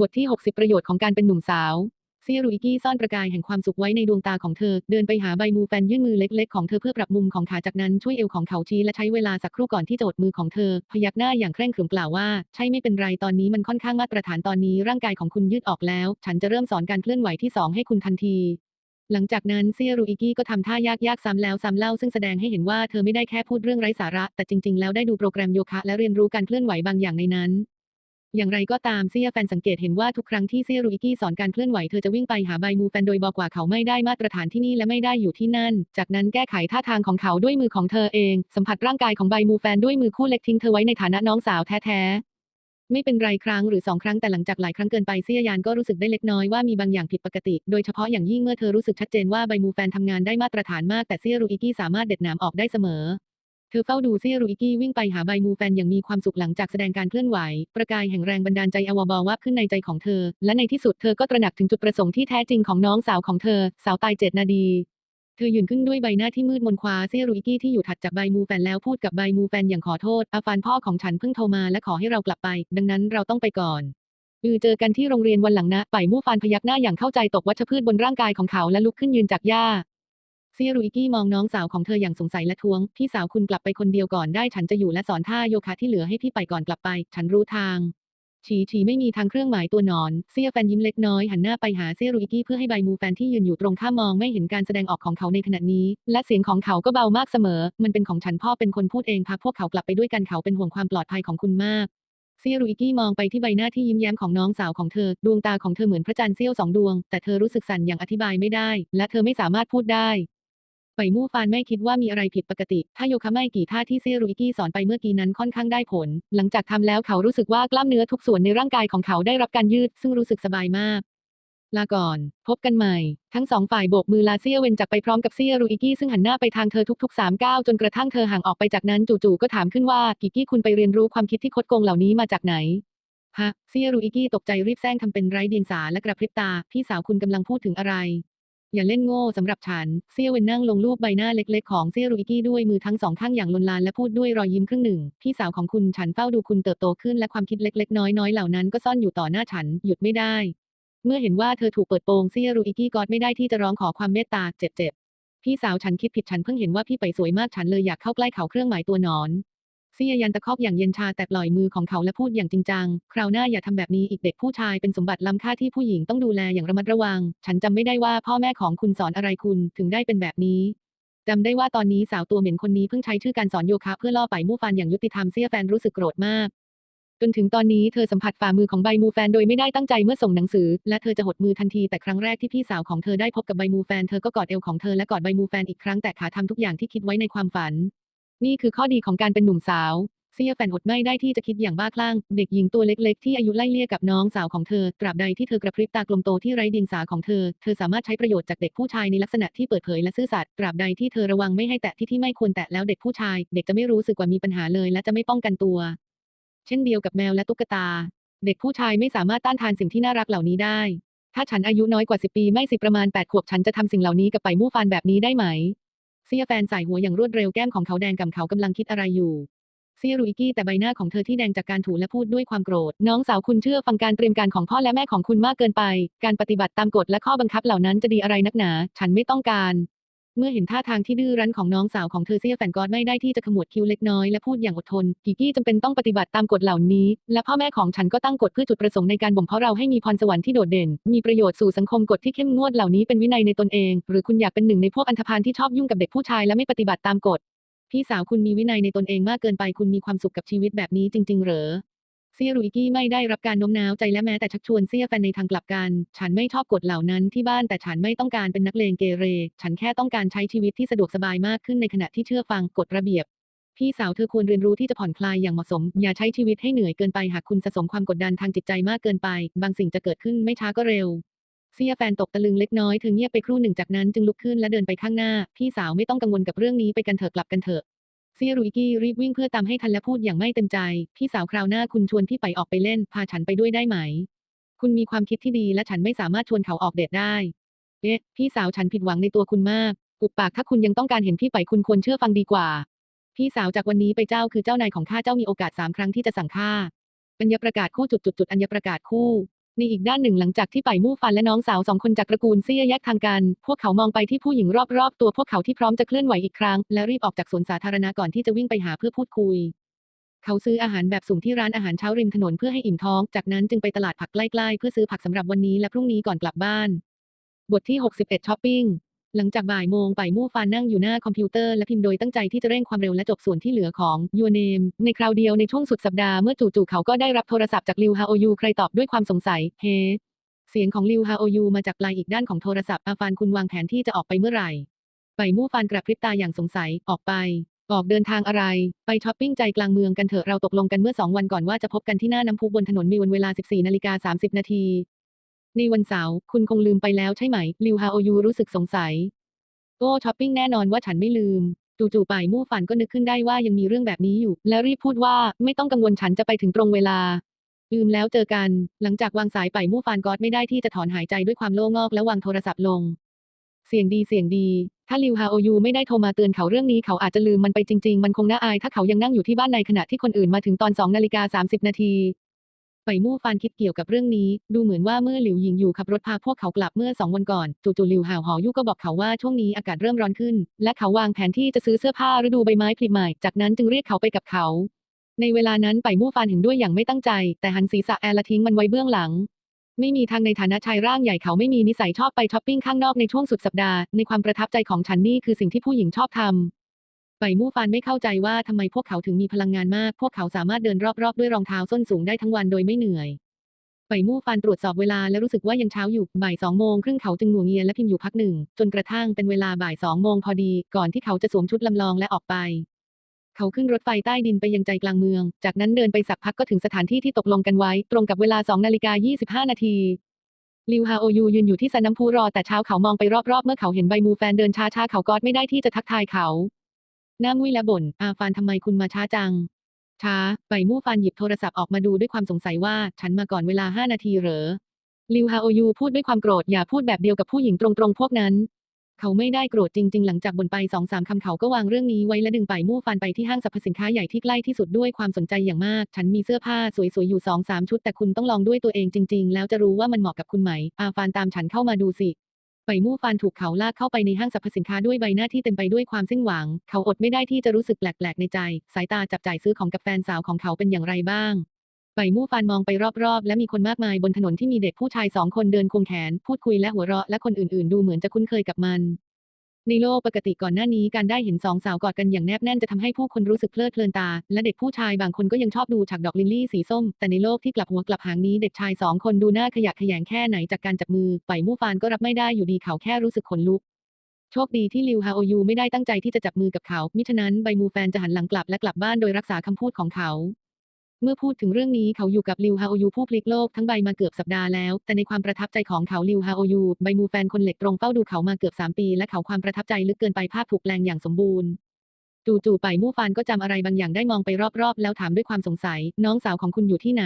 บทที่ 60 ประโยชน์ของการเป็นหนุ่มสาวเซียรุอิกี้ซ่อนประกายแห่งความสุขไว้ในดวงตาของเธอ เดินไปหาใบมูแฟนยื่นมือเล็กๆของเธอเพื่อปรับมุมของขาจากนั้นช่วยเอวของเขาชี้และใช้เวลาสักครู่ก่อนที่จะอดมือของเธอ พยักหน้าอย่างเคร่งขรึมกล่าวว่า ใช่ไม่เป็นไรตอนนี้มันค่อนข้างมาตรฐานตอนนี้ร่างกายของคุณยืดออกแล้ว ฉันจะเริ่มสอนการเคลื่อนไหวที่สองให้คุณทันที หลังจากนั้นเซียรุอิกี้ก็ทำท่ายากๆซ้ำแล้วซ้ำเล่าซึ่งแสดงให้เห็นว่าเธอไม่ได้แค่พูดเรื่องไร้สาระ แต่จริง ๆ แล้วได้ดูโปรแกรมโยคะและเรียนรู้การเคลื่อนไหวบางอย่างในนั้น อย่างไรก็ตามเซียแฟนสังเกตเห็นว่าทุกครั้งที่เซียรุอิกี้สอนการเคลื่อนไหวเธอจะวิ่งไปหาใบมูแฟนโดยบอกว่าเขาไม่ได้มาตรฐานที่นี่และไม่ได้อยู่ที่นั่น จากนั้นแก้ไขท่าทางของเขาด้วยมือของเธอเอง สัมผัสร่างกายของใบมูแฟนด้วยมือคู่เล็กทิ้งเธอไว้ในฐานะน้องสาวแท้ๆ ไม่เป็นไรครั้งหรือสองครั้งแต่หลังจากหลายครั้งเกินไปเซียยานก็รู้สึกได้เล็กน้อยว่ามีบางอย่างผิดปกติ โดยเฉพาะอย่างยิ่งเมื่อเธอรู้สึกชัดเจนว่าใบมูแฟนทำงานได้มาตรฐานมากแต่เซียรุอิกี้สามารถเด็ดหนามออกได้เสมอ เธอเฝ้าดูเซียรุอิกี้วิ่งไปหาใบมูแฟนอย่างมีความสุขหลังจากแสดงการเคลื่อนไหว ประกายแห่งแรงบันดาลใจอวบอวับขึ้นในใจของเธอ และในที่สุดเธอก็ตระหนักถึงจุดประสงค์ที่แท้จริงของน้องสาวของเธอ สาวตายเจ็ดนาดีเธอยืนขึ้นด้วยใบหน้าที่มืดมนคว้าเซรุอิกี้ที่อยู่ถัดจากใบมูแฟนแล้วพูดกับใบมูแฟนอย่างขอโทษ อาฟานพ่อของฉันเพิ่งโทรมาและขอให้เรากลับไป ดังนั้นเราต้องไปก่อนอือเจอกันที่โรงเรียนวันหลังนะป่ายมู่ฟานพยักหน้าอย่างเข้าใจตกวัชพืชบนร่างกายของเขาและลุกขึ้นยืนจากหญ้า เซียรุอิกี้มองน้องสาวของเธออย่างสงสัยและท้วง พี่สาวคุณกลับไปคนเดียวก่อนได้ ฉันจะอยู่และสอนท่าโยคะที่เหลือให้พี่ไปก่อนกลับไป ฉันรู้ทางฉีฉีไม่มีทางเครื่องหมายตัวหนอน เซียแฟนยิ้มเล็กน้อยหันหน้าไปหาเซียรุอิกี้เพื่อให้ใบมูแฟนที่ยืนอยู่ตรงข้ามมองไม่เห็นการแสดงออกของเขาในขณะนี้ และเสียงของเขาก็เบามากเสมอ มันเป็นของฉันพ่อเป็นคนพูดเองพาพวกเขากลับไปด้วยกันเขาเป็นห่วงความปลอดภัยของคุณมากเซียรุอิกี้มองไปที่ใบหน้าที่ยิ้มแย้มของน้องสาวของเธอ ดวงตาของเธอเหมือนพระจันทร์เสี้ยวสองดวง แต่เธอรู้สึกสั่นอย่างอธิบายไม่ได้ และเธอไม่สามารถพูดได้ ไปมู่ฟานไม่คิดว่ามีอะไรผิดปกติ ถ้าโยคะไม่กี่ท่าที่เซียรุอิกี้สอนไปเมื่อกี้นั้นค่อนข้างได้ผล หลังจากทำแล้วเขารู้สึกว่ากล้ามเนื้อทุกส่วนในร่างกายของเขาได้รับการยืด ซึ่งรู้สึกสบายมาก ลาก่อน พบกันใหม่ ทั้งสองฝ่ายโบกมือลาเซียเวนจากไปพร้อมกับเซียรุอิกี้ซึ่งหันหน้าไปทางเธอทุกๆสามก้าวจนกระทั่งเธอห่างออกไปจากนั้นจู่ๆก็ถามขึ้นว่ากิกี้คุณไปเรียนรู้ความคิดที่คดโกงเหล่านี้มาจากไหนฮะเซียรุอิกี้ตกใจรีบแซงทำเป็นไร้เดียงสาและกระพริบตา พี่สาวคุณกำลังพูดถึงอะไร อย่าเล่นโง่สำหรับฉัน เซียเวนนั่งลงรูปใบหน้าเล็กๆของเซียรุอิกี้ด้วยมือทั้งสองข้างอย่างลนลานและพูดด้วยรอยยิ้มครึ่งหนึ่ง พี่สาวของคุณฉันเฝ้าดูคุณเติบโตขึ้นและความคิดเล็กๆ น้อยๆเหล่านั้นก็ซ่อนอยู่ต่อหน้าฉัน หยุดไม่ได้ เมื่อเห็นว่าเธอถูกเปิดโปงเซียรุอิกี้กอดไม่ได้ที่จะร้องขอความเมตตาเจ็บๆพี่สาวฉันคิดผิดฉันเพิ่งเห็นว่าพี่ไปสวยมากฉันเลยอยากเข้าใกล้เขาเครื่องหมายตัวหนอน เซียยันตะคอกอย่างเย็นชาแต่ปล่อยมือของเขาและพูดอย่างจริงจัง คราวหน้าอย่าทำแบบนี้อีกเด็กผู้ชายเป็นสมบัติล้ำค่าที่ผู้หญิงต้องดูแลอย่างระมัดระวัง ฉันจำไม่ได้ว่าพ่อแม่ของคุณสอนอะไรคุณถึงได้เป็นแบบนี้จำได้ว่าตอนนี้สาวตัวเหม็นคนนี้เพิ่งใช้ชื่อการสอนโยคะเพื่อล่อไปมู่ฟันอย่างยุติธรรมเซียแฟนรู้สึกโกรธมากจนถึงตอนนี้เธอสัมผัสฝ่ามือของใบมูแฟนโดยไม่ได้ตั้งใจเมื่อส่งหนังสือ และเธอจะหดมือทันทีแต่ครั้งแรกที่พี่สาวของเธอได้พบกับใบมูแฟนเธอก็กอดเอวของเธอและกอดใบมูแฟนอีกครั้งแต่ขาทำทุกอย่างที่คิดไว้ในความฝัน นี่คือข้อดีของการเป็นหนุ่มสาว เซียแฟนอดไม่ได้ที่จะคิดอย่างบ้าคลั่ง เด็กหญิงตัวเล็กๆ ที่อายุไล่เลี่ยกับน้องสาวของเธอ ตราบใดที่เธอกระพริบตากลมโตที่ไร้ดียงสาของเธอ เธอสามารถใช้ประโยชน์จากเด็กผู้ชายในลักษณะที่เปิดเผยและซื่อสัตย์ ตราบใดที่เธอระวังไม่ให้แตะที่ที่ไม่ควรแตะแล้วเด็กผู้ชาย เด็กจะไม่รู้สึกว่ามีปัญหาเลยและจะไม่ป้องกันตัว เช่นเดียวกับแมวและตุ๊กตา เด็กผู้ชายไม่สามารถต้านทานสิ่งที่น่ารักเหล่านี้ได้ ถ้าฉันอายุน้อยกว่าสิปีไม่สิประมาณ8ขวบฉันจะทำสิ่งเหล่านี้กับไปมู่ฟานแบบนี้ได้ไหม เซียแฟนใส่หัวอย่างรวดเร็วแก้มของเขาแดงกำเขากำลังคิดอะไรอยู่เซียรุอิกี้แต่ใบหน้าของเธอที่แดงจากการถูและพูดด้วยความโกรธ น้องสาวคุณเชื่อฟังการเตรียมการของพ่อและแม่ของคุณมากเกินไป การปฏิบัติตามกฎและข้อบังคับเหล่านั้นจะดีอะไรนักหนา ฉันไม่ต้องการ เมื่อเห็นท่าทางที่ดื้อรั้นของน้องสาวของเธอเซียแฟนกอดไม่ได้ที่จะขมวดคิ้วเล็กน้อยและพูดอย่างอดทนกิกี้จำเป็นต้องปฏิบัติตามกฎเหล่านี้ และพ่อแม่ของฉันก็ตั้งกฎเพื่อจุดประสงค์ในการบ่มเพาะเราให้มีพรสวรรค์ที่โดดเด่น มีประโยชน์สู่สังคมกฎที่เข้มงวดเหล่านี้เป็นวินัยในตนเอง หรือคุณอยากเป็นหนึ่งในพวกอันธพาลที่ชอบยุ่งกับเด็กผู้ชายและไม่ปฏิบัติตามกฎพี่สาวคุณมีวินัยในตนเองมากเกินไป คุณมีความสุขกับชีวิตแบบนี้จริง ๆ เหรอ เซียรุอิกี้ไม่ได้รับการโน้มน้าวใจและแม้แต่ชักชวนเซียแฟนในทางกลับกัน ฉันไม่ชอบกฎเหล่านั้นที่บ้านแต่ฉันไม่ต้องการเป็นนักเลงเกเร ฉันแค่ต้องการใช้ชีวิตที่สะดวกสบายมากขึ้นในขณะที่เชื่อฟังกฎระเบียบพี่สาวเธอควรเรียนรู้ที่จะผ่อนคลายอย่างเหมาะสม อย่าใช้ชีวิตให้เหนื่อยเกินไปหากคุณสะสมความกดดันทางจิตใจมากเกินไป บางสิ่งจะเกิดขึ้นไม่ช้าก็เร็ว เซียแฟนตกตะลึงเล็กน้อยเธอเงียบไปครู่หนึ่งจากนั้นจึงลุกขึ้นและเดินไปข้างหน้า พี่สาวไม่ต้องกังวลกับเรื่องนี้ไปกันเถอะกลับกันเถอะ เซียรุอิกี้รีบวิ่งเพื่อตามให้ทันและพูดอย่างไม่เต็มใจ พี่สาวคราวหน้าคุณชวนพี่ไปออกไปเล่น พาฉันไปด้วยได้ไหม คุณมีความคิดที่ดีและฉันไม่สามารถชวนเขาออกเดทได้ เอ๊ะ พี่สาวฉันผิดหวังในตัวคุณมากอุบปากถ้าคุณยังต้องการเห็นพี่ไปคุณควรเชื่อฟังดีกว่า พี่สาวจากวันนี้ไปเจ้าคือเจ้านายของข้าเจ้ามีโอกาสสามครั้งที่จะสั่งข้าอัญญประกาศคู่จุดจุดจุดอัญญประกาศคู่ ในอีกด้านหนึ่งหลังจากที่ไปมู่ฟันและน้องสาวสองคนจากตระกูลเซี่ยแยกทางกัน พวกเขามองไปที่ผู้หญิงรอบๆ ตัวพวกเขาที่พร้อมจะเคลื่อนไหวอีกครั้ง และรีบออกจากสวนสาธารณะก่อนที่จะวิ่งไปหาเพื่อพูดคุย เขาซื้ออาหารแบบสุ่มที่ร้านอาหารเช้าริมถนนเพื่อให้อิ่มท้อง จากนั้นจึงไปตลาดผักใกล้ๆ เพื่อซื้อผักสำหรับวันนี้และพรุ่งนี้ก่อนกลับบ้าน บทที่ 61ช้อปปิ้ง หลังจากบ่ายโมงไปมู่ฟานนั่งอยู่หน้าคอมพิวเตอร์และพิมพ์โดยตั้งใจที่จะเร่งความเร็วและจบส่วนที่เหลือของ Your Name ในคราวเดียวในช่วงสุดสัปดาห์เมื่อจู่ๆเขาก็ได้รับโทรศัพท์จากลิวฮาโอยูใครตอบด้วยความสงสัย เฮ้เสียงของลิวฮาโอยูมาจากปลายอีกด้านของโทรศัพท์อาฟานคุณวางแผนที่จะออกไปเมื่อไหร่ไปมู่ฟานกระพริบตาอย่างสงสัยออกไป ออกเดินทางอะไร ไปช้อปปิ้งใจกลางเมืองกันเถอะเราตกลงกันเมื่อสองวันก่อนว่าจะพบกันที่หน้าน้ำพุบนถนนมีวันเวลา 14นาฬิกา30นาที ในวันเสาร์คุณคงลืมไปแล้วใช่ไหม ลิวฮาโอยูรู้สึกสงสัย โอ้ช้อปปิ้งแน่นอนว่าฉันไม่ลืม จู่ๆป่ายมู่ฝันก็นึกขึ้นได้ว่ายังมีเรื่องแบบนี้อยู่ แล้วรีบพูดว่าไม่ต้องกังวลฉันจะไปถึงตรงเวลา ลืมแล้วเจอกัน หลังจากวางสายไปมู่ฟานก็อดไม่ได้ที่จะถอนหายใจด้วยความโล่งอกและวางโทรศัพท์ลง เสียงดีเสียงดี ถ้าลิวฮาโอยูไม่ได้โทรมาเตือนเขาเรื่องนี้เขาอาจจะลืมมันไปจริง ๆ มันคงน่าอายถ้าเขายังนั่งอยู่ที่บ้านในขณะที่คนอื่นมาถึงตอน2นาฬิกา30นาที ไปมู่ฟานคิดเกี่ยวกับเรื่องนี้ ดูเหมือนว่าเมื่อหลิวหยิงอยู่ขับรถพาพวกเขากลับเมื่อสองวันก่อนจู่ๆหลิวห่าวหอยู่ก็บอกเขาว่าช่วงนี้อากาศเริ่มร้อนขึ้น และเขาวางแผนที่จะซื้อเสื้อผ้าฤดูใบไม้ผลิใหม่ จากนั้นจึงเรียกเขาไปกับเขา ในเวลานั้นไปมู่ฟานเห็นด้วยอย่างไม่ตั้งใจ แต่หันศีรษะแอร์ละทิ้งมันไว้เบื้องหลังไม่มีทางในฐานะชายร่างใหญ่เขาไม่มีนิสัยชอบไปช้อปปิ้งข้างนอกในช่วงสุดสัปดาห์ ในความประทับใจของฉันนี่คือสิ่งที่ผู้หญิงชอบทำ ไปมู่ฟานไม่เข้าใจว่าทำไมพวกเขาถึงมีพลังงานมาก พวกเขาสามารถเดินรอบๆ ด้วยรองเท้าส้นสูงได้ทั้งวันโดยไม่เหนื่อย ไปมู่ฟานตรวจสอบเวลาและรู้สึกว่ายังเช้าอยู่ บ่ายสองโมงครึ่งเขาจึงงัวงเงียและพิมพ์อยู่พักหนึ่ง จนกระทั่งเป็นเวลาบ่ายสองโมงพอดี ก่อนที่เขาจะสวมชุดลำลองและออกไป เขาขึ้นรถไฟใต้ดินไปยังใจกลางเมือง จากนั้นเดินไปสักพักก็ถึงสถานที่ที่ตกลงกันไว้ ตรงกับเวลา2นาฬิกา25 นาทีลิวฮาโอยูยืนอยู่ที่สันน้ำพุรอแต่เช้าเขามองไปรอบๆ เมื่อเขาเห็นใบมูแฟนเดินช้าๆ เขากอดไม่ได้ที่จะทักทายเขา หน้ามุ้ยและบ่น อาฟานทำไมคุณมาช้าจัง ช้าใบมู่ฟานหยิบโทรศัพท์ออกมาดูด้วยความสงสัยว่า ฉันมาก่อนเวลา5นาทีเหรอ ลิวฮาโอยูพูดด้วยความโกรธ อย่าพูดแบบเดียวกับผู้หญิงตรงๆพวกนั้น เขาไม่ได้โกรธจริง ๆ หลังจากบ่นไปสองสามคำเขาก็วางเรื่องนี้ไว้และดึงไปมู่ฟันไปที่ห้างสรรพสินค้าใหญ่ที่ใกล้ที่สุดด้วยความสนใจอย่างมาก ฉันมีเสื้อผ้าสวยๆอยู่สองสามชุดแต่คุณต้องลองด้วยตัวเองจริง ๆ แล้วจะรู้ว่ามันเหมาะกับคุณไหม อาฟานตามฉันเข้ามาดูสิ ไปมู่ฟานถูกเขาลากเข้าไปในห้างสรรพสินค้าด้วยใบหน้าที่เต็มไปด้วยความสิ้นหวัง เขาอดไม่ได้ที่จะรู้สึกแปลกๆในใจ สายตาจับจ่ายซื้อของกับแฟนสาวของเขาเป็นอย่างไรบ้างไปมู่ฟานมองไปรอบๆ และมีคนมากมายบนถนนที่มีเด็กผู้ชายสองคนเดินควงแขน พูดคุยและหัวเราะและคนอื่นๆ ดูเหมือนจะคุ้นเคยกับมัน ในโลกปกติก่อนหน้านี้การได้เห็นสองสาวกอดกันอย่างแนบแน่นจะทำให้ผู้คนรู้สึกเพลิดเพลินตา และเด็กผู้ชายบางคนก็ยังชอบดูฉากดอกลิลลี่สีส้ม แต่ในโลกที่กลับหัวกลับหางนี้เด็กชายสองคนดูหน้าขยะแขยงแค่ไหนจากการจับมือไปมู่ฟานก็รับไม่ได้อยู่ดีเขาแค่รู้สึกขนลุกโชคดีที่ลิวฮาโอยูไม่ได้ตั้งใจที่จะจับมือกับเขา มิฉะนั้นใบมูแฟนจะหันหลังกลับและกลับบ้านโดยรักษาคำพูดของเขา เมื่อพูดถึงเรื่องนี้เขาอยู่กับลิวฮาโอยูผู้พลิกโลกทั้งใบมาเกือบสัปดาห์แล้ว แต่ในความประทับใจของเขาลิวฮาโอยูใบมูแฟนคนเหล็กตรงเฝ้าดูเขามาเกือบ 3 ปี และเขาความประทับใจลึกเกินไปภาพถูกแปลงอย่างสมบูรณ์จู่ๆไปมู่ฟานก็จำอะไรบางอย่างได้มองไปรอบๆ แล้วถามด้วยความสงสัย น้องสาวของคุณอยู่ที่ไหน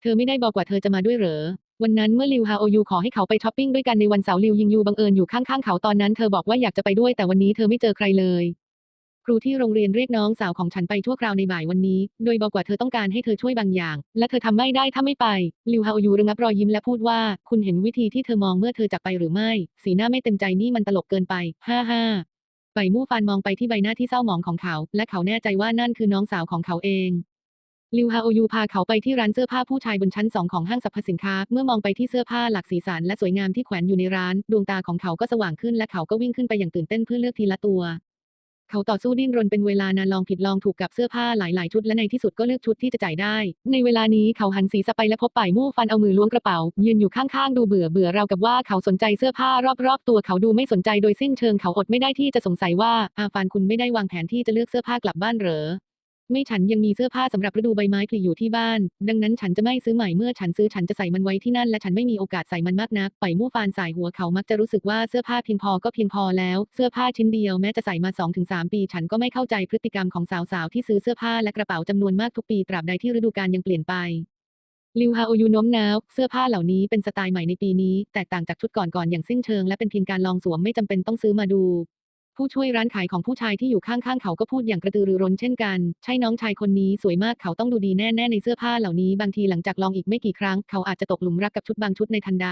เธอไม่ได้บอกว่าเธอจะมาด้วยเหรอ วันนั้นเมื่อลิวฮาโอยูขอให้เขาไปช้อปปิ้งด้วยกันในวันเสาร์ลิวยิงยูบังเอิญอยู่ข้างๆเขาตอนนั้นเธอบอกว่าอยากจะไปด้วยแต่วันนี้เธอไม่เจอใครเลย ครูที่โรงเรียนเรียกน้องสาวของฉันไปทั่วคราวในบ่ายวันนี้ โดยบอกว่าเธอต้องการให้เธอช่วยบางอย่าง และเธอทำไม่ได้ถ้าไม่ไป ลิวฮาอยูระงับรอยยิ้มและพูดว่า คุณเห็นวิธีที่เธอมองเมื่อเธอจากไปหรือไม่ สีหน้าไม่เต็มใจนี่มันตลกเกินไป ฮ่าฮ่าไปมู่ฟานมองไปที่ใบหน้าที่เศร้าหมองของเขา และเขาแน่ใจว่านั่นคือน้องสาวของเขาเองลิวฮาโอยูพาเขาไปที่ร้านเสื้อผ้าผู้ชายบนชั้นสองของห้างสรรพสินค้า เมื่อมองไปที่เสื้อผ้าหลากสีสันและสวยงามที่แขวนอยู่ในร้าน ดวงตาของเขาก็สว่างขึ้นและเขาก็วิ่งขึ้นไปอย่างตื่นเต้นเพื่อเลือกทีละตัว เขาต่อสู้ดิ้นรนเป็นเวลานานลองผิดลองถูกกับเสื้อผ้าหลายๆ ชุดและในที่สุดก็เลือกชุดที่จะจ่ายได้ ในเวลานี้เขาหันศีรษะไปและพบป่ายมู่ฟันเอามือล้วงกระเป๋า ยืนอยู่ข้างๆ ดูเบื่อเบื่อราวกับว่าเขาสนใจเสื้อผ้ารอบๆ ตัวเขาดูไม่สนใจโดยสิ้นเชิงเขาอดไม่ได้ที่จะสงสัยว่าอาฟานคุณไม่ได้วางแผนที่จะเลือกเสื้อผ้ากลับบ้านเหรอ ไม่ฉันยังมีเสื้อผ้าสำหรับฤดูใบไม้ผลิอยู่ที่บ้าน ดังนั้นฉันจะไม่ซื้อใหม่เมื่อฉันซื้อฉันจะใส่มันไว้ที่นั่นและฉันไม่มีโอกาสใส่มันมากนัก ไปมู่ฟานสายหัวเขามักจะรู้สึกว่าเสื้อผ้าเพียงพอก็เพียงพอแล้ว เสื้อผ้าชิ้นเดียวแม้จะใส่มา 2-3 ปี ฉันก็ไม่เข้าใจพฤติกรรมของสาวๆที่ซื้อเสื้อผ้าและกระเป๋าจำนวนมากทุกปีตราบใดที่ฤดูกาลยังเปลี่ยนไปลิวฮาโอยูโน้มน้าว เสื้อผ้าเหล่านี้เป็นสไตล์ใหม่ในปีนี้ แตกต่างจากชุดก่อนๆอย่างสิ้นเชิงและเป็นเพียงการลองสวมไม่จำเป็นต้องซื้อมาดู ผู้ช่วยร้านขายของผู้ชายที่อยู่ข้างๆ เขาก็พูดอย่างกระตือรือร้นเช่นกัน ใช่น้องชายคนนี้สวยมากเขาต้องดูดีแน่ๆในเสื้อผ้าเหล่านี้บางทีหลังจากลองอีกไม่กี่ครั้ง เขาอาจจะตกหลุมรักกับชุดบางชุดในทันใด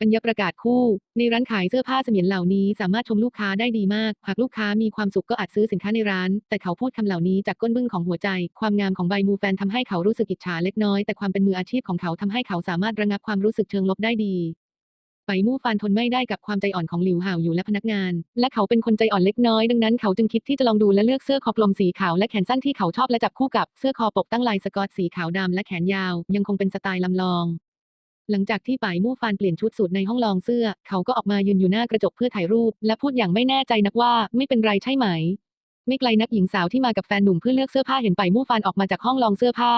ปัญญาประกาศคู่ ในร้านขายเสื้อผ้าเสมียนเหล่านี้สามารถชมลูกค้าได้ดีมาก หากลูกค้ามีความสุขก็อาจซื้อสินค้าในร้าน แต่เขาพูดคำเหล่านี้จากก้นบึ้งของหัวใจ ความงามของใบมูแฟนทำให้เขารู้สึกอิจฉาเล็กน้อย แต่ความเป็นมืออาชีพของเขาทำให้เขาสามารถระงับความรู้สึกเชิงลบได้ดี ไปมู่ฟานทนไม่ได้กับความใจอ่อนของหลิวห่าวอยู่และพนักงาน และเขาเป็นคนใจอ่อนเล็กน้อยดังนั้นเขาจึงคิดที่จะลองดูและเลือกเสื้อคอกลมสีขาวและแขนสั้นที่เขาชอบและจับคู่กับเสื้อคอปกตั้งลายสกอตสีขาวดำและแขนยาว ยังคงเป็นสไตล์ลำลอง หลังจากที่ป่ายมู่ฟานเปลี่ยนชุดสูทในห้องลองเสื้อ เขาก็ออกมายืนอยู่หน้ากระจกเพื่อถ่ายรูป และพูดอย่างไม่แน่ใจนักว่าไม่เป็นไรใช่ไหม ไม่ไกลนักหญิงสาวที่มากับแฟนหนุ่มเพื่อเลือกเสื้อผ้าเห็นป่ายมู่ฟานออกมาจากห้องลองเสื้อผ้า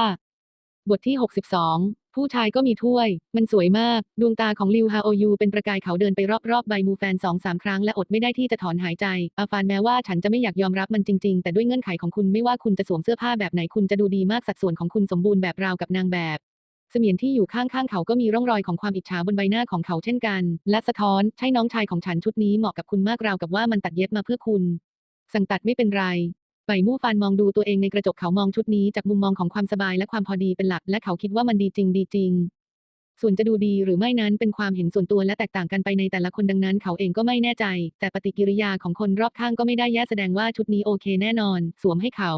บทที่ 62 ผู้ชายก็มีถ้วย มันสวยมาก ดวงตาของลิวฮาโอยูเป็นประกายเขาเดินไปรอบๆ ใบมูแฟนสองสามครั้งและอดไม่ได้ที่จะถอนหายใจ อาฟานแม้ว่าฉันจะไม่อยากยอมรับมันจริงๆ แต่ด้วยเงื่อนไขของคุณไม่ว่าคุณจะสวมเสื้อผ้าแบบไหนคุณจะดูดีมากสัดส่วนของคุณสมบูรณ์แบบราวกับนางแบบเสมียนที่อยู่ข้างๆเขาก็มีร่องรอยของความอิจฉาบนใบหน้าของเขาเช่นกัน และสะท้อนใช่น้องชายของฉันชุดนี้เหมาะกับคุณมากราวกับว่ามันตัดเย็บมาเพื่อคุณ สั่งตัดไม่เป็นไร ไปมู่ฟานมองดูตัวเองในกระจกเขามองชุดนี้จากมุมมองของความสบายและความพอดีเป็นหลัก และเขาคิดว่ามันดีจริงดีจริง ส่วนจะดูดีหรือไม่นั้นเป็นความเห็นส่วนตัวและแตกต่างกันไปในแต่ละคนดังนั้น เขาเองก็ไม่แน่ใจ แต่ปฏิกิริยาของคนรอบข้างก็ไม่ได้แย่แสดงว่าชุดนี้โอเคแน่นอน สวมให้เขา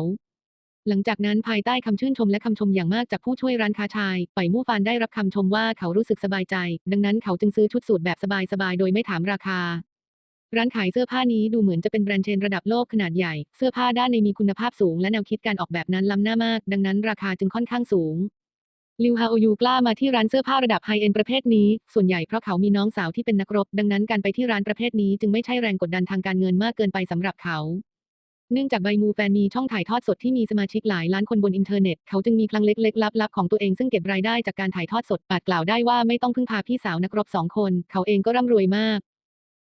หลังจากนั้นภายใต้คำชื่นชมและคำชมอย่างมากจากผู้ช่วยร้านค้าชายไปมู่ฟานได้รับคำชมว่าเขารู้สึกสบายใจ ดังนั้นเขาจึงซื้อชุดสูทแบบสบายๆ โดยไม่ถามราคา ร้านขายเสื้อผ้านี้ดูเหมือนจะเป็นแบรนด์เชนระดับโลกขนาดใหญ่ เสื้อผ้าด้านในมีคุณภาพสูงและแนวคิดการออกแบบนั้นล้ำหน้ามาก ดังนั้นราคาจึงค่อนข้างสูง ลิวฮาโอยูกล้ามาที่ร้านเสื้อผ้าระดับไฮเอ็นประเภทนี้ ส่วนใหญ่เพราะเขามีน้องสาวที่เป็นนักรบ ดังนั้นการไปที่ร้านประเภทนี้จึงไม่ใช่แรงกดดันทางการเงินมากเกินไปสำหรับเขา เนื่องจากใบมูแฟนมีช่องถ่ายทอดสดที่มีสมาชิกหลายล้านคนบนอินเทอร์เน็ต เขาจึงมีคลังเล็กๆลับๆของตัวเองซึ่งเก็บรายได้จากการถ่ายทอดสดอาจกล่าวได้ว่าไม่ต้องพึ่งพาพี่สาวนักรบสองคน เขาเองก็ร่ำรวยมาก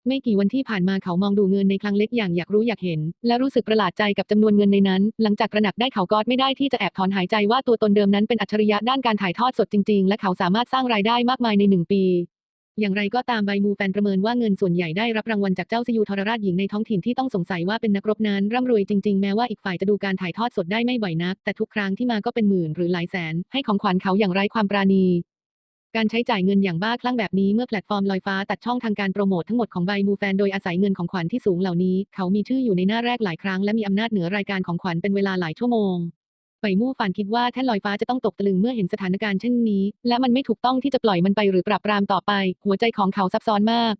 ไม่กี่วันที่ผ่านมาเขามองดูเงินในคลังเล็กอย่างอยากรู้อยากเห็น และรู้สึกประหลาดใจกับจำนวนเงินในนั้น หลังจากตระหนักได้เขาก็ไม่ได้ที่จะแอบถอนหายใจว่าตัวตนเดิมนั้นเป็นอัจฉริยะด้านการถ่ายทอดสดจริงๆ และเขาสามารถสร้างรายได้มากมายในหนึ่งปีอย่างไรก็ตามใบมูแฟนประเมินว่าเงินส่วนใหญ่ได้รับรางวัลจากเจ้าซยูทรราชหญิงในท้องถิ่นที่ต้องสงสัยว่าเป็นนักรบนั้น ร่ำรวยจริงๆ แม้ว่าอีกฝ่ายจะดูการถ่ายทอดสดได้ไม่บ่อยนัก แต่ทุกครั้งที่มาก็เป็นหมื่นหรือหลายแสน ให้ของขวัญเขาอย่างไร้ความปราณี การใช้จ่ายเงินอย่างบ้าคลั่งแบบนี้เมื่อแพลตฟอร์มลอยฟ้าตัดช่องทางการโปรโมททั้งหมดของใบมูแฟนโดยอาศัยเงินของขวัญที่สูงเหล่านี้ เขามีชื่ออยู่ในหน้าแรกหลายครั้งและมีอำนาจเหนือรายการของขวัญเป็นเวลาหลายชั่วโมงไปมู่ฝันคิดว่าแท่นลอยฟ้าจะต้องตกตะลึงเมื่อเห็นสถานการณ์เช่นนี้ และมันไม่ถูกต้องที่จะปล่อยมันไปหรือปรับปรามต่อไป หัวใจของเขาซับซ้อนมาก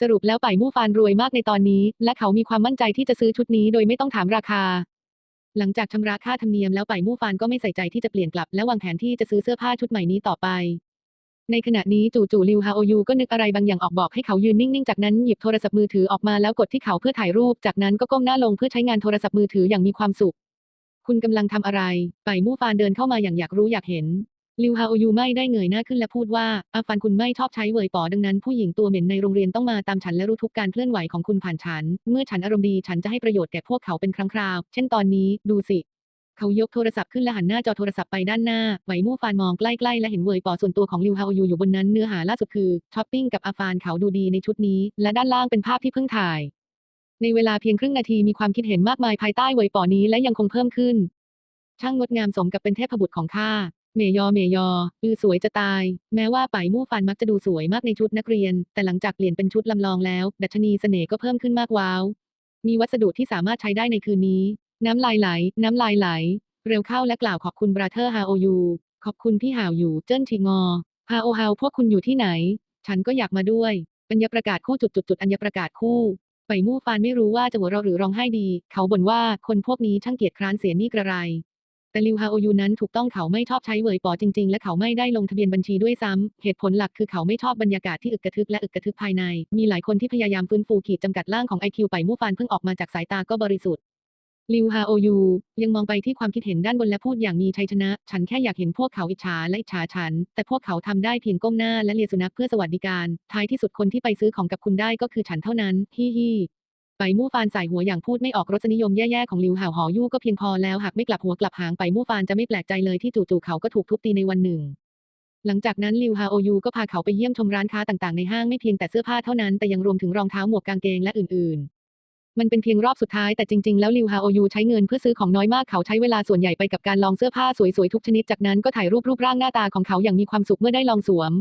สรุปแล้วไปมู่ฟานรวยมากในตอนนี้ และเขามีความมั่นใจที่จะซื้อชุดนี้โดยไม่ต้องถามราคา หลังจากชำระค่าธรรมเนียมแล้วไปมู่ฟานก็ไม่ใส่ใจที่จะเปลี่ยนกลับ และวางแผนที่จะซื้อเสื้อผ้าชุดใหม่นี้ต่อไป ในขณะนี้จู่ๆลิวฮาโอยูก็นึกอะไรบางอย่างออกบอกให้เขายืนนิ่งๆ จากนั้นหยิบโทรศัพท์มือถือออกมาแล้วกดที่เขาเพื่อถ่ายรูป จากนั้นก็ก้มหน้าลงเพื่อใช้งานโทรศัพท์มือถืออย่างมีความสุข คุณกำลังทำอะไร ไปมู่ฟานเดินเข้ามาอย่างอยากรู้อยากเห็น ลิวฮาโอยูไม่ได้เงยหน้าขึ้นและพูดว่าอาฟานคุณไม่ชอบใช้เวยปอดังนั้นผู้หญิงตัวเหม็นในโรงเรียนต้องมาตามฉันและรู้ทุกการเคลื่อนไหวของคุณผ่านฉัน เมื่อฉันอารมณ์ดีฉันจะให้ประโยชน์แก่พวกเขาเป็นครั้งคราว เช่นตอนนี้ ดูสิ เขายกโทรศัพท์ขึ้นและหันหน้าจอโทรศัพท์ไปด้านหน้า ไหวมู่ฟานมองใกล้ๆและเห็นเวยปอส่วนตัวของลิวฮาอยู่อยู่บนนั้นเนื้อหาล่าสุดคือช้อปปิ้งกับอาฟานเขาดูดีในชุดนี้ และด้านล่างเป็นภาพที่เพิ่งถ่าย ในเวลาเพียงครึ่งนาทีมีความคิดเห็นมากมายภายใต้เวยปอนี้และยังคงเพิ่มขึ้น ช่างงดงามสมกับเป็นเทพบุตรของข้าเมยอเมยออือสวยจะตาย แม้ว่าป่ายมู่ฟันมักจะดูสวยมากในชุดนักเรียน แต่หลังจากเปลี่ยนเป็นชุดลำลองแล้ว ดัชนีเสน่ห์ก็เพิ่มขึ้นมากว้าว มีวัสดุที่สามารถใช้ได้ในคืนนี้ น้ำลายไหล น้ำลายไหล เร็วเข้าและกล่าวขอบคุณบราเธอร์ฮาโอยูขอบคุณพี่หาวอยู่เจิ้นชิงอฮาโอฮาวพวกคุณอยู่ที่ไหน ฉันก็อยากมาด้วย อัญญประกาศคู่จุดจุดจุดอัญญประกาศคู่ไปมู่ฟานไม่รู้ว่าจะหัวเราะหรือร้องไห้ดี เขาบ่นว่าคนพวกนี้ช่างเกียจคร้านเสียนี่กระไร แต่ลิวฮาโอยูนั้นถูกต้องเขาไม่ชอบใช้เวยปอจริง ๆ และเขาไม่ได้ลงทะเบียนบัญชีด้วยซ้ำเหตุผลหลักคือเขาไม่ชอบบรรยากาศที่อึกกระทึกและอึกกระทึกภายใน มีหลายคนที่พยายามฟื้นฟูขีดจำกัดล่างของไอคิวไปมู่ฟานเพิ่งออกมาจากสายตาก็บริสุทธิ์ ลิวฮาโอยูยังมองไปที่ความคิดเห็นด้านบนและพูดอย่างมีชัยชนะ ฉันแค่อยากเห็นพวกเขาอิจฉาและอิจฉาฉัน แต่พวกเขาทำได้เพียงก้มหน้าและเลียสุนัขเพื่อสวัสดิการ ท้ายที่สุดคนที่ไปซื้อของกับคุณได้ก็คือฉันเท่านั้น ฮิฮิไปมู่ฟานสายหัวอย่างพูดไม่ออกรสนิยมแย่ๆของลิวห่าวหอยู่ก็เพียงพอแล้วหากไม่กลับหัวกลับหางไปมู่ฟานจะไม่แปลกใจเลยที่จู่ๆเขาก็ถูกทุบตีในวันหนึ่ง หลังจากนั้นลิวฮาโอยูก็พาเขาไปเยี่ยมชมร้านค้าต่างๆในห้างไม่เพียงแต่เสื้อผ้าเท่านั้นแต่ยังรวมถึงรองเท้าหมวกกางเกงและอื่น มันเป็นเพียงรอบสุดท้ายแต่จริงๆ แล้วลิวฮาโอยูใช้เงินเพื่อซื้อของน้อยมากเขาใช้เวลาส่วนใหญ่ไปกับการลองเสื้อผ้าสวยๆ ทุกชนิดจากนั้นก็ถ่ายรูปรูปร่างหน้าตาของเขาอย่างมีความสุขเมื่อได้ลองสวม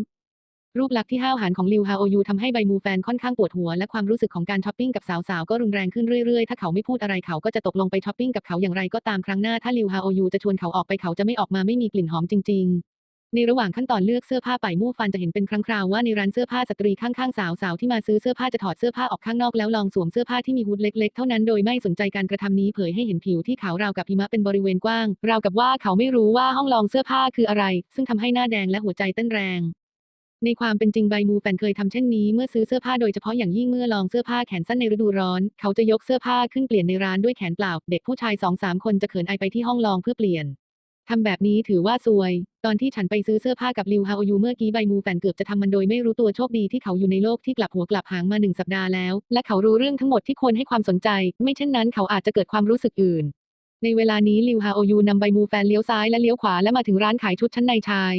รูปลักษณ์ที่ห้าวหาญของลิวฮาโอยูทำให้ใบมูแฟนค่อนข้างปวดหัว และความรู้สึกของการช้อปปิ้งกับสาวๆ ก็รุนแรงขึ้นเรื่อยๆ ถ้าเขาไม่พูดอะไรเขาก็จะตกลงไปช้อปปิ้งกับเขาอย่างไรก็ตามครั้งหน้าถ้าลิวฮาโอยูจะชวนเขาออกไปเขาจะไม่ออกมาไม่มีกลิ่นหอมจริง ๆ ในระหว่างขั้นตอนเลือกเสื้อผ้าไปมู่ฟันจะเห็นเป็นครั้งคราวว่าในร้านเสื้อผ้าสตรีข้างๆสาวๆที่มาซื้อเสื้อผ้าจะถอดเสื้อผ้าออกข้างนอกแล้วลองสวมเสื้อผ้าที่มีฮูดเล็กๆ เท่านั้นโดยไม่สนใจการกระทำนี้เผยให้เห็นผิวที่ขาวราวกับหิมะเป็นบริเวณกว้าง ราวกับว่าเขาไม่รู้ว่าห้องลองเสื้อผ้าคืออะไร ซึ่งทำให้หน้าแดงและหัวใจเต้นแรงในความเป็นจริงใบมูแฟนเคยทำเช่นนี้เมื่อซื้อเสื้อผ้าโดยเฉพาะอย่างยิ่งเมื่อลองเสื้อผ้าแขนสั้นในฤดูร้อน เขาจะยกเสื้อผ้าขึ้นเปลี่ยนในร้านด้วยแขนเปล่า เด็กผู้ชายสองสามคนจะเขินอายไปที่ห้องลองเพื่อเปลี่ยน ทำแบบนี้ถือว่าซวย ตอนที่ฉันไปซื้อเสื้อผ้ากับลิวฮาโอยูเมื่อกี้ใบมูแฟนเกือบจะทำมันโดยไม่รู้ตัวโชคดีที่เขาอยู่ในโลกที่กลับหัวกลับหางมาหนึ่งสัปดาห์แล้ว และเขารู้เรื่องทั้งหมดที่ควรให้ความสนใจ ไม่เช่นนั้นเขาอาจจะเกิดความรู้สึกอื่น ในเวลานี้ลิวฮาโอยูนำใบมูแฟนเลี้ยวซ้ายและเลี้ยวขวาและมาถึงร้านขายชุดชั้นในชาย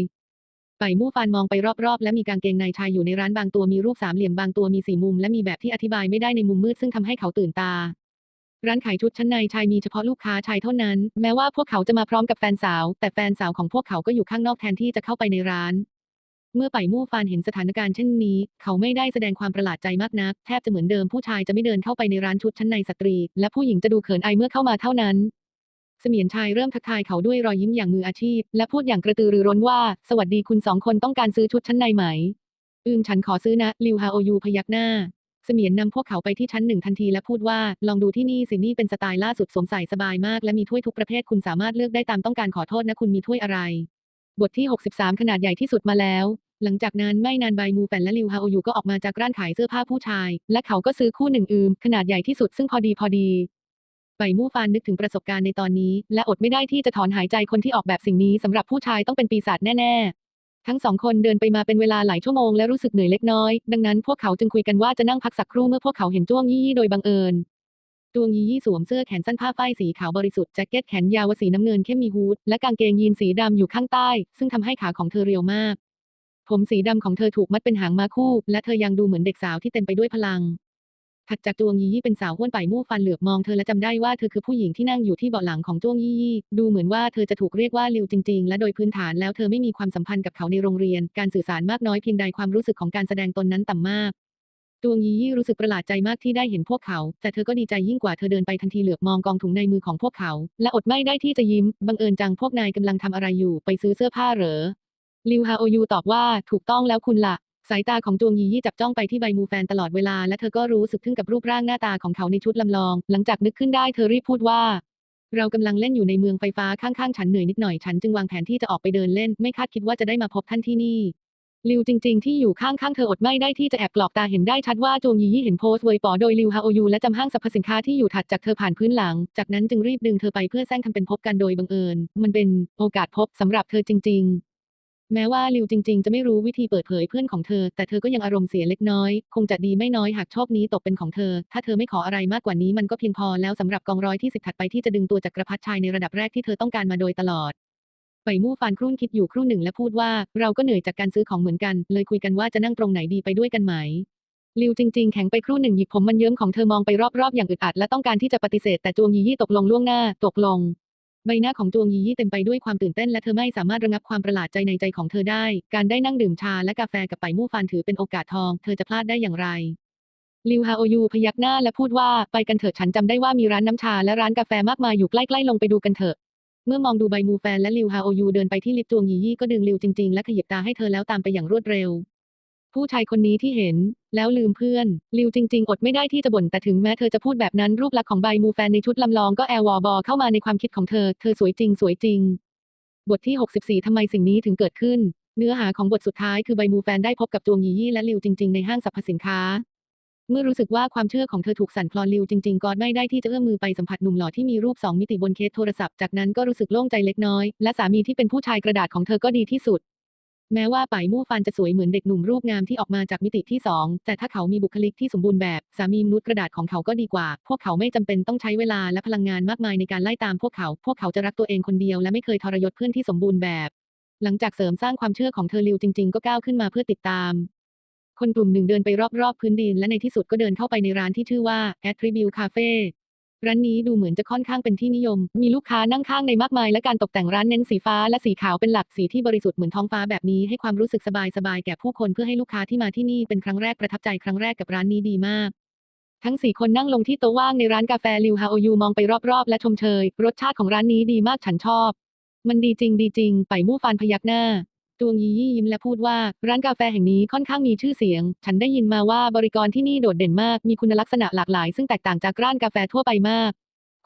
ไปมู่ฟานมองไปรอบๆ และมีกางเกงในชายอยู่ในร้านบางตัวมีรูปสามเหลี่ยมบางตัวมีสี่มุมและมีแบบที่อธิบายไม่ได้ในมุมมืดซึ่งทำให้เขาตื่นตา ร้านขายชุดชั้นในชายมีเฉพาะลูกค้าชายเท่านั้น แม้ว่าพวกเขาจะมาพร้อมกับแฟนสาว แต่แฟนสาวของพวกเขาก็อยู่ข้างนอกแทนที่จะเข้าไปในร้าน เมื่อไปมู่ฟานเห็นสถานการณ์เช่นนี้ เขาไม่ได้แสดงความประหลาดใจมากนัก แทบจะเหมือนเดิมผู้ชายจะไม่เดินเข้าไปในร้านชุดชั้นในสตรี และผู้หญิงจะดูเขินอายเมื่อเข้ามาเท่านั้นเสมียนชายเริ่มทักทายเขาด้วยรอยยิ้มอย่างมืออาชีพ และพูดอย่างกระตือรือร้นว่า สวัสดีคุณสองคนต้องการซื้อชุดชั้นในไหม อืมฉันขอซื้อนะ ลิวฮาโอยูพยักหน้า เสมียนนำพวกเขาไปที่ชั้นหนึ่งทันทีและพูดว่า ลองดูที่นี่สินี่เป็นสไตล์ล่าสุดสวมใส่สบายมากและมีถ้วยทุกประเภทคุณสามารถเลือกได้ตามต้องการขอโทษนะคุณมีถ้วยอะไร บทที่ 63 ขนาดใหญ่ที่สุดมาแล้ว หลังจากนั้นไม่นานใบมูแฟนและลิวฮาโอยูก็ออกมาจากร้านขายเสื้อผ้าผู้ชาย และเขาก็ซื้อคู่หนึ่งอืมขนาดใหญ่ที่สุดซึ่งพอดีพอดีใบมู่ฟานนึกถึงประสบการณ์ในตอนนี้ และอดไม่ได้ที่จะถอนหายใจคนที่ออกแบบสิ่งนี้สำหรับผู้ชายต้องเป็นปีศาจแน่ๆ ทั้งสองคนเดินไปมาเป็นเวลาหลายชั่วโมงและรู้สึกเหนื่อยเล็กน้อย ดังนั้นพวกเขาจึงคุยกันว่าจะนั่งพักสักครู่เมื่อพวกเขาเห็นจ้วงยี่ยี่โดยบังเอิญจ้วงยี่ยี่สวมเสื้อแขนสั้นผ้าฝ้ายสีขาวบริสุทธิ์แจ็คเก็ตแขนยาวสีน้ำเงินเข้มมีฮูดและกางเกงยีนสีดำอยู่ข้างใต้ ซึ่งทำให้ขาของเธอเรียวมาก ผมสีดำของเธอถูกมัดเป็นหางมาคู่ และเธอยังดูเหมือนเด็กสาวที่เต็มไปด้วยพลัง ถัดจากจวงยี่ยี่เป็นสาวห้วนไปมู่ฟันเหลือบมองเธอและจำได้ว่าเธอคือผู้หญิงที่นั่งอยู่ที่เบาะหลังของจวงยี่ยี่ดูเหมือนว่าเธอจะถูกเรียกว่าลิวจริง ๆ และโดยพื้นฐานแล้วเธอไม่มีความสัมพันธ์กับเขาในโรงเรียน การสื่อสารมากน้อยเพียงใดความรู้สึกของการแสดงตนนั้นต่ำมากจวงยี่ยี่รู้สึกประหลาดใจมากที่ได้เห็นพวกเขา แต่เธอก็ดีใจยิ่งกว่าเธอเดินไปทันทีเหลือบมองกองถุงในมือของพวกเขา และอดไม่ได้ที่จะยิ้มบังเอิญจังพวกนายกำลังทำอะไรอยู่ ไปซื้อเสื้อผ้าเหรอลิวฮาโอยูตอบว่าถูกต้องแล้วคุณละ่ะ สายตาของจวงยียี่จับจ้องไปที่ใบมูแฟนตลอดเวลาและเธอก็รู้สึกทึ่งกับรูปร่างหน้าตาของเขาในชุดลำลอง หลังจากนึกขึ้นได้เธอรีบพูดว่า เรากำลังเล่นอยู่ในเมืองไฟฟ้าข้างๆ ฉันเหนื่อยนิดหน่อยฉันจึงวางแผนที่จะออกไปเดินเล่น ไม่คาดคิดว่าจะได้มาพบท่านที่นี่ลิวจริง ๆ ที่อยู่ข้างๆเธออดไม่ได้ที่จะแอบกรอกตาเห็นได้ชัดว่าจวงยียี่เห็นโพสต์เวยปอโดยลิวฮาโอยูและจำห้างสรรพสินค้าที่อยู่ถัดจากเธอผ่านพื้นหลัง จากนั้นจึงรีบดึงเธอไปเพื่อแซงทำเป็นพบกันโดยบังเอิญ มันเป็นโอกาสพบสำหรับเธอจริง ๆ แม้ว่าลิวจริงๆ จะไม่รู้วิธีเปิดเผยเพื่อนของเธอ แต่เธอก็ยังอารมณ์เสียเล็กน้อย คงจะดีไม่น้อยหากโชคนี้ตกเป็นของเธอ ถ้าเธอไม่ขออะไรมากกว่านี้มันก็เพียงพอแล้วสำหรับกองร้อยที่สิบถัดไปที่จะดึงตัวจักรพรรดิชายในระดับแรกที่เธอต้องการมาโดยตลอดไปมู่ฟานครุ่นคิดอยู่ครู่หนึ่งและพูดว่า เราก็เหนื่อยจากการซื้อของเหมือนกัน เลยคุยกันว่าจะนั่งตรงไหนดีไปด้วยกันไหมลิวจริงๆ แข็งไปครู่หนึ่งหยิบผมมันเยิ้มของเธอมองไปรอบๆ อย่างอึดอัดและต้องการที่จะปฏิเสธแต่จวงยียี่ตกลงล่วงหน้า ตกลง ใบหน้าของจวงยียี่เต็มไปด้วยความตื่นเต้นและเธอไม่สามารถระงับความประหลาดใจในใจของเธอได้ การได้นั่งดื่มชาและกาแฟกับไปมู่ฟานถือเป็นโอกาสทอง เธอจะพลาดได้อย่างไรลิวฮาโอยูพยักหน้าและพูดว่าไปกันเถอะฉันจำได้ว่ามีร้านน้ำชาและร้านกาแฟมากมายอยู่ใกล้ๆลงไปดูกันเถอะ เมื่อมองดูใบมูแฟนและลิวฮาโอยูเดินไปที่ลิฟต์จวงยียี่ก็ดึงลิวจริงๆ และขยิบตาให้เธอแล้วตามไปอย่างรวดเร็ว ผู้ชายคนนี้ที่เห็น แล้วลืมเพื่อน ลิวจริง ๆ อดไม่ได้ที่จะบ่นแต่ถึงแม้เธอจะพูดแบบนั้นรูปลักษณ์ของใบมูแฟนในชุดลำลองก็แอลวอบอเข้ามาในความคิดของเธอ เธอสวยจริง สวยจริง บทที่ 64 ทำไมสิ่งนี้ถึงเกิดขึ้น เนื้อหาของบทสุดท้ายคือใบมูแฟนได้พบกับจวงยียี่และลิวจริง ๆ ในห้างสรรพสินค้า เมื่อรู้สึกว่าความเชื่อของเธอถูกสั่นคลอนลิวจริง ๆก็ไม่ได้ที่จะเอื้อมมือไปสัมผัสหนุ่มหล่อที่มีรูปสองมิติบนเคสโทรศัพท์จากนั้นก็รู้สึกโล่งใจเล็กน้อยและสามีที่เป็นผู้ชายกระดาษของเธอก็ดีที่สุด แม้ว่าป่ายมู่ฟันจะสวยเหมือนเด็กหนุ่มรูปงามที่ออกมาจากมิติที่สองแต่ถ้าเขามีบุคลิกที่สมบูรณ์แบบ สามีมนุษย์กระดาษของเขาก็ดีกว่า พวกเขาไม่จำเป็นต้องใช้เวลาและพลังงานมากมายในการไล่ตามพวกเขา พวกเขาจะรักตัวเองคนเดียวและไม่เคยทรยศเพื่อนที่สมบูรณ์แบบ หลังจากเสริมสร้างความเชื่อของเธอลิวจริง ๆ ก็ก้าวขึ้นมาเพื่อติดตาม คนกลุ่มหนึ่งเดินไปรอบๆพื้นดินและในที่สุดก็เดินเข้าไปในร้านที่ชื่อว่า Attribute Cafe ร้านนี้ดูเหมือนจะค่อนข้างเป็นที่นิยม มีลูกค้านั่งข้างในมากมาย และการตกแต่งร้านเน้นสีฟ้าและสีขาวเป็นหลักสีที่บริสุทธิ์เหมือนท้องฟ้าแบบนี้ให้ความรู้สึกสบายๆแก่ผู้คนเพื่อให้ลูกค้าที่มาที่นี่เป็นครั้งแรกประทับใจครั้งแรกกับร้านนี้ดีมาก ทั้งสี่คนนั่งลงที่โต๊ะว่างในร้านกาแฟลิวฮาโอยูมองไปรอบๆ และชมเชย รสชาติของร้านนี้ดีมากฉันชอบ มันดีจริงดีจริง ไปมู่ฟานพยักหน้า จวงยียี่ยิ้มและพูดว่า ร้านกาแฟแห่งนี้ค่อนข้างมีชื่อเสียง ฉันได้ยินมาว่าบริกรที่นี่โดดเด่นมาก มีคุณลักษณะหลากหลาย ซึ่งแตกต่างจากร้านกาแฟทั่วไปมาก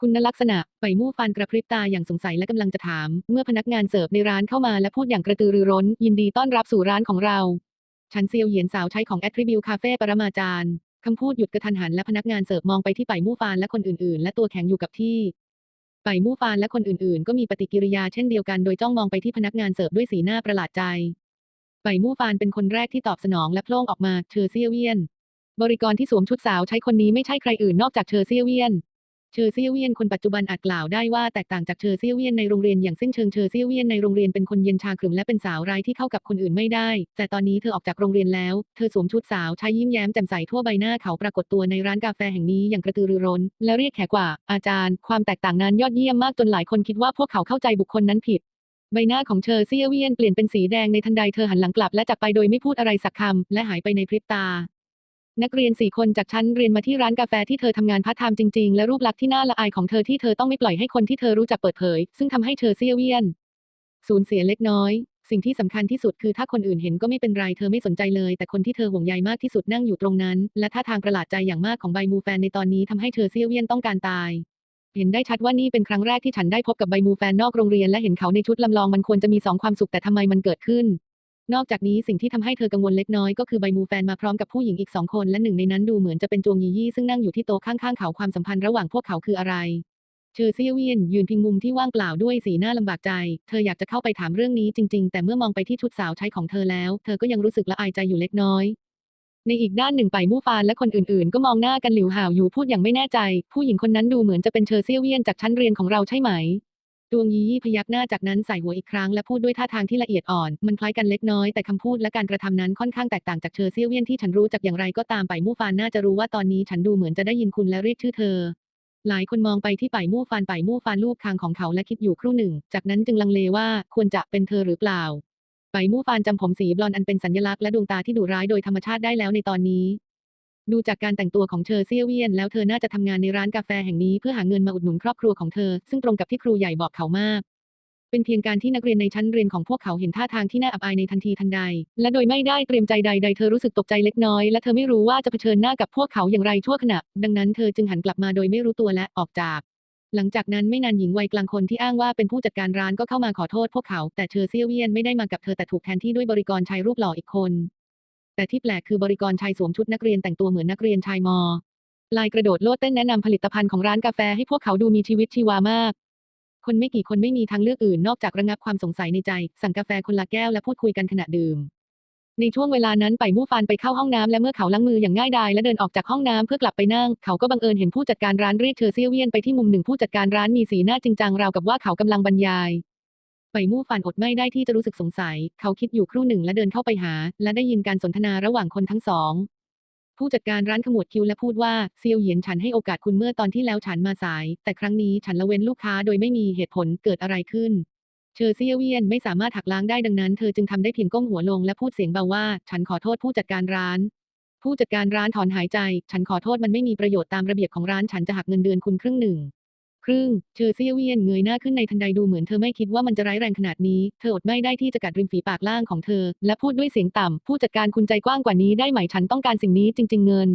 คุณลักษณะไปมู่ฟานกระพริบตาอย่างสงสัยและกำลังจะถาม เมื่อพนักงานเสิร์ฟในร้านเข้ามาและพูดอย่างกระตือรือร้น ยินดีต้อนรับสู่ร้านของเรา ฉันเซียวเหยียนสาวใช้ของ Attribute Cafe ปรมาจารย์คำพูดหยุดกระทันหันและพนักงานเสิร์ฟมองไปที่ไปมู่ฟานและคนอื่นๆ และตัวแข็งอยู่กับที่ ไปมู่ฟานและคนอื่นๆ ก็มีปฏิกิริยาเช่นเดียวกันโดยจ้องมองไปที่พนักงานเสิร์ฟด้วยสีหน้าประหลาดใจไปมู่ฟานเป็นคนแรกที่ตอบสนองและโพล่งออกมาเชอเซียเวียน บริกรที่สวมชุดสาวใช้คนนี้ไม่ใช่ใครอื่นนอกจากเชอเซียเวียน เชอเซียเวียนคนปัจจุบันอาจกล่าวได้ว่าแตกต่างจากเชอเซียเวียนในโรงเรียนอย่างสิ้นเชิงเชอเซียเวียนในโรงเรียนเป็นคนเย็นชาขรึมและเป็นสาวไร้ที่เข้ากับคนอื่นไม่ได้ แต่ตอนนี้เธอออกจากโรงเรียนแล้ว เธอสวมชุดสาวใช้ยิ้มแย้มแจ่มใสทั่วใบหน้าเขาปรากฏตัวในร้านกาแฟแห่งนี้อย่างกระตือรือร้น และเรียกแขกว่า อาจารย์ ความแตกต่างนั้นยอดเยี่ยมมากจนหลายคนคิดว่าพวกเขาเข้าใจบุคคลนั้นผิดใบหน้าของเชอเซียเวียนเปลี่ยนเป็นสีแดงในทันใดเธอหันหลังกลับและจากไปโดยไม่พูดอะไรสักคำและหายไปในพริบตา นักเรียนสี่คนจากชั้นเรียนมาที่ร้านกาแฟที่เธอทำงานพาร์ทไทม์จริงๆ และรูปลักษณ์ที่น่าละอายของเธอที่เธอต้องไม่ปล่อยให้คนที่เธอรู้จักเปิดเผย ซึ่งทำให้เธอเซียเวียน สูญเสียเล็กน้อย สิ่งที่สำคัญที่สุดคือถ้าคนอื่นเห็นก็ไม่เป็นไรเธอไม่สนใจเลย แต่คนที่เธอห่วงใยมากที่สุดนั่งอยู่ตรงนั้น และท่าทางประหลาดใจอย่างมากของใบมูแฟนในตอนนี้ทำให้เธอเซียเวียนต้องการตายเห็นได้ชัดว่านี่เป็นครั้งแรกที่ฉันได้พบกับใบมูแฟนนอกโรงเรียนและเห็นเขาในชุดลำลองมันควรจะมีสองความสุขแต่ทำไมมันเกิดขึ้น นอกจากนี้สิ่งที่ทำให้เธอกังวลเล็กน้อยก็คือใบมูแฟนมาพร้อมกับผู้หญิงอีกสองคนและหนึ่งในนั้นดูเหมือนจะเป็นจวงยียี่ซึ่งนั่งอยู่ที่โต๊ะข้างๆเขาความสัมพันธ์ระหว่างพวกเขาคืออะไรเชอเซียเวียนยืนพิงมุมที่ว่างเปล่าด้วยสีหน้าลำบากใจ เธออยากจะเข้าไปถามเรื่องนี้จริง ๆ แต่เมื่อมองไปที่ชุดสาวใช้ของเธอแล้ว เธอก็ยังรู้สึกละอายใจอยู่เล็กน้อย ในอีกด้านหนึ่งไปมู่ฟานและคนอื่นๆ ก็มองหน้ากันหลิวห่าวอยู่พูดอย่างไม่แน่ใจ ผู้หญิงคนนั้นดูเหมือนจะเป็นเชอเซียเวียนจากชั้นเรียนของเราใช่ไหม ดวงยียี่พยักหน้าจากนั้นใส่หัวอีกครั้งและพูดด้วยท่าทางที่ละเอียดอ่อน มันคล้ายกันเล็กน้อยแต่คำพูดและการกระทำนั้นค่อนข้างแตกต่างจากเชอเซียเวียนที่ฉันรู้จักอย่างไรก็ตามไปมู่ฟานน่าจะรู้ว่าตอนนี้ฉันดูเหมือนจะได้ยินคุณและเรียกชื่อเธอ หลายคนมองไปที่ไปมู่ฟานไปมู่ฟานลูบคางของเขาและคิดอยู่ครู่หนึ่ง จากนั้นจึงลังเลว่าควรจะเป็นเธอหรือเปล่าไปมู่ฟานจำผมสีบลอนด์อันเป็นสัญลักษณ์และดวงตาที่ดุร้ายโดยธรรมชาติได้แล้วในตอนนี้ ดูจากการแต่งตัวของเชอเซียเวียนแล้วเธอน่าจะทำงานในร้านกาแฟแห่งนี้เพื่อหาเงินมาอุดหนุนครอบครัวของเธอ ซึ่งตรงกับที่ครูใหญ่บอกเขามาก เป็นเพียงการที่นักเรียนในชั้นเรียนของพวกเขาเห็นท่าทางที่น่าอับอายในทันทีทันใด และโดยไม่ได้เตรียมใจใด ๆ เธอรู้สึกตกใจเล็กน้อยและเธอไม่รู้ว่าจะเผชิญหน้ากับพวกเขาอย่างไรชั่วขณะ ดังนั้นเธอจึงหันกลับมาโดยไม่รู้ตัวและออกจาก หลังจากนั้นไม่นานหญิงวัยกลางคนที่อ้างว่าเป็นผู้จัดการร้านก็เข้ามาขอโทษพวกเขา แต่เชอเซียเวียนไม่ได้มากับเธอแต่ถูกแทนที่ด้วยบริกรชายรูปหล่ออีกคน แต่ที่แปลกคือบริกรชายสวมชุดนักเรียนแต่งตัวเหมือนนักเรียนชายมอ ลายกระโดดโลดเต้นแนะนำผลิตภัณฑ์ของร้านกาแฟให้พวกเขาดูมีชีวิตชีวามาก คนไม่กี่คนไม่มีทางเลือกอื่นนอกจากระงับความสงสัยในใจ สั่งกาแฟคนละแก้วและพูดคุยกันขณะดื่ม ในช่วงเวลานั้นไปมู่ฟานไปเข้าห้องน้ำและเมื่อเขาล้างมืออย่างง่ายดายและเดินออกจากห้องน้ำเพื่อกลับไปนั่ง เขาก็บังเอิญเห็นผู้จัดการร้านเรียกเชอเซียเวียนไปที่มุมหนึ่งผู้จัดการร้านมีสีหน้าจริงจังราวกับว่าเขากำลังบรรยาย ไปมู่ฟานอดไม่ได้ที่จะรู้สึกสงสัย เขาคิดอยู่ครู่หนึ่งและเดินเข้าไปหา และได้ยินการสนทนาระหว่างคนทั้งสอง ผู้จัดการร้านขมวดคิ้วและพูดว่าเซียวเหยียนฉันให้โอกาสคุณเมื่อตอนที่แล้วฉันมาสาย แต่ครั้งนี้ฉันละเว้นลูกค้าโดยไม่มีเหตุผลเกิดอะไรขึ้นเชอเซียเวียนไม่สามารถหักล้างได้ดังนั้นเธอจึงทำได้เพียงก้มหัวลงและพูดเสียงเบาว่า ฉันขอโทษผู้จัดการร้าน ผู้จัดการร้านถอนหายใจ ฉันขอโทษมันไม่มีประโยชน์ตามระเบียบของร้านฉันจะหักเงินเดือนคุณครึ่งหนึ่ง ครึ่งเชอเซียเวียนเงยหน้าขึ้นในทันใดดูเหมือนเธอไม่คิดว่ามันจะร้ายแรงขนาดนี้ เธออดไม่ได้ที่จะกัดริมฝีปากล่างของเธอ และพูดด้วยเสียงต่ำ ผู้จัดการคุณใจกว้างกว่านี้ได้ไหมฉันต้องการสิ่งนี้จริง ๆ เงิน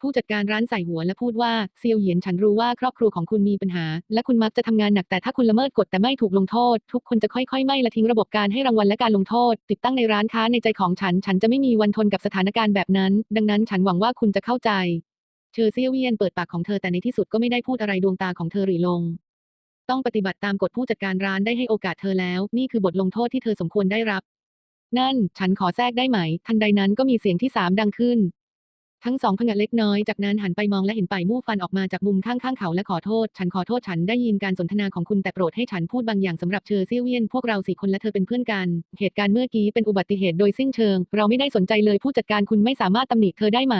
ผู้จัดการร้านใส่หัวและพูดว่าเซียวเหยียนฉันรู้ว่าครอบครัวของคุณมีปัญหา และคุณมักจะทำงานหนักแต่ถ้าคุณละเมิดกฎแต่ไม่ถูกลงโทษ ทุกคนจะค่อยๆ ไม่ละทิ้งระบบการให้รางวัลและการลงโทษ ติดตั้งในร้านค้าในใจของฉัน ฉันจะไม่มีวันทนกับสถานการณ์แบบนั้น ดังนั้นฉันหวังว่าคุณจะเข้าใจ เชอเซียเวียนเปิดปากของเธอแต่ในที่สุดก็ไม่ได้พูดอะไรดวงตาของเธอหรี่ลง ต้องปฏิบัติตามกฎผู้จัดการร้านได้ให้โอกาสเธอแล้ว นี่คือบทลงโทษที่เธอสมควรได้รับ นั่น ฉันขอแทรกได้ไหม ทันใดนั้นก็มีเสียงที่สามดังขึ้น ทั้งสองผงะเล็กน้อยจากนั้นหันไปมองและเห็นป่ายมู่ฟันออกมาจากมุมข้างๆเขาและขอโทษ ฉันขอโทษฉันได้ยินการสนทนาของคุณแต่โปรดให้ฉันพูดบางอย่างสำหรับเชอเซียวเวียนพวกเราสี่คนและเธอเป็นเพื่อนกัน เหตุการณ์เมื่อกี้เป็นอุบัติเหตุโดยสิ้นเชิง เราไม่ได้สนใจเลยผู้จัดการคุณไม่สามารถตำหนิเธอได้ไหม